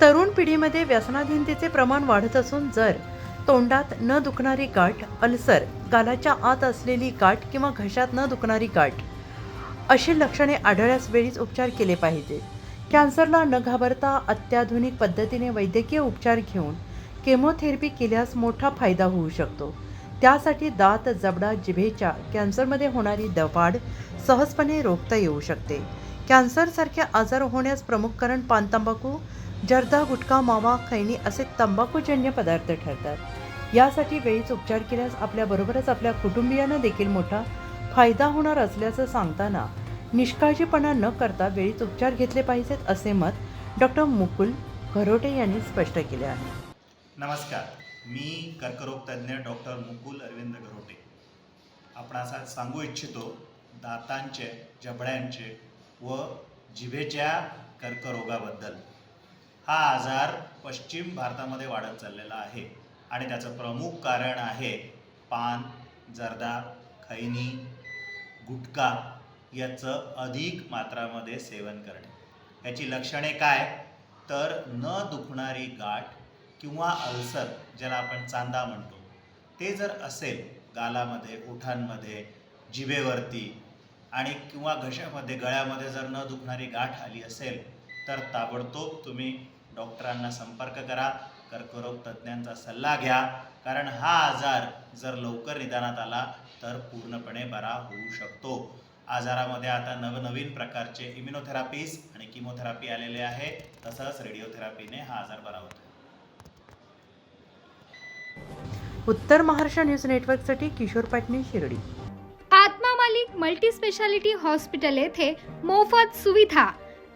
तरुण पिढीमध्ये व्यसनाधीनतेचे प्रमाण वाढत असून जर तोंडात न दुखणारी गाठ अल्सर गालाच्या आत असलेली गाठ किंवा घशात न दुखणारी गाठ अशी लक्षणे आढळल्यास वेळीच उपचार केले पाहिजेत कॅन्सरला न घाबरता अत्याधुनिक पद्धतीने वैद्यकीय उपचार घेऊन केमोथेरपी केल्यास मोठा फायदा होऊ शकतो. त्यासाठी दात जबडा जिभेच्या कॅन्सरमध्ये होणारी दवाढ सहजपणे रोखता येऊ शकते. कॅन्सरसारखे आजार होण्यास प्रमुख कारण पान तंबाखू जर्दा गुटखा मावा खैनी असे तंबाखूजन्य पदार्थ ठरतात. यासाठी वेळीच उपचार केल्यास आपल्याबरोबरच आपल्या कुटुंबियांना देखील मोठा फायदा होणार असल्याचं सांगताना निष्काळजीपणा न करता वेळीच उपचार घेतले पाहिजेत असे मत डॉक्टर मुकुल घरोटे यांनी स्पष्ट केले आहे. नमस्कार. मी कर्करोग तज्ज्ञ डॉक्टर मुकुल अरविंद घरोटे. आपण असा सांगू इच्छितो दातांचे जबड्यांचे व जिभेच्या कर्करोगाबद्दल. हा आजार पश्चिम भारतामध्ये वाढत चाललेला आहे. आणि त्याचं प्रमुख कारण आहे पान जर्दा खैनी गुटखा याचं अधिक मात्रामध्ये सेवन करणे. याची लक्षणे काय? तर न दुखणारी गाठ किंवा अल्सर ज्याला आपण चांदा म्हणतो ते जर असेल गालामध्ये ओठांमध्ये जिभेवरती आणि किंवा घशामध्ये गळ्यामध्ये जर न दुखणारी गाठ आली असेल तर ताबडतोब तुम्ही डॉक्टरांना संपर्क करा कर्करोग तज्ज्ञांचा सल्ला घ्या. कारण हा आजार जर लवकर निदानात आला तर पूर्णपणे बरा होऊ शकतो. आजारामध्ये आता नवनवीन प्रकारचे इम्युनोथेरापीज आणि किमोथेरापी आलेले आहे. तसंच रेडिओथेरापीने हा आजार बरा होतो. उत्तर महाराष्ट्र न्यूज नेटवर्कसाठी Kishor Patne Shirdi. Atma Malik multi speciality hospital येथे मोफत सुविधा.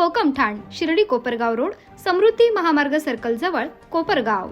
कोकम कोकमठाण शिर्डी कोपरगाव रोड समृद्धी महामार्ग सर्कल जवळ कोपरगाव.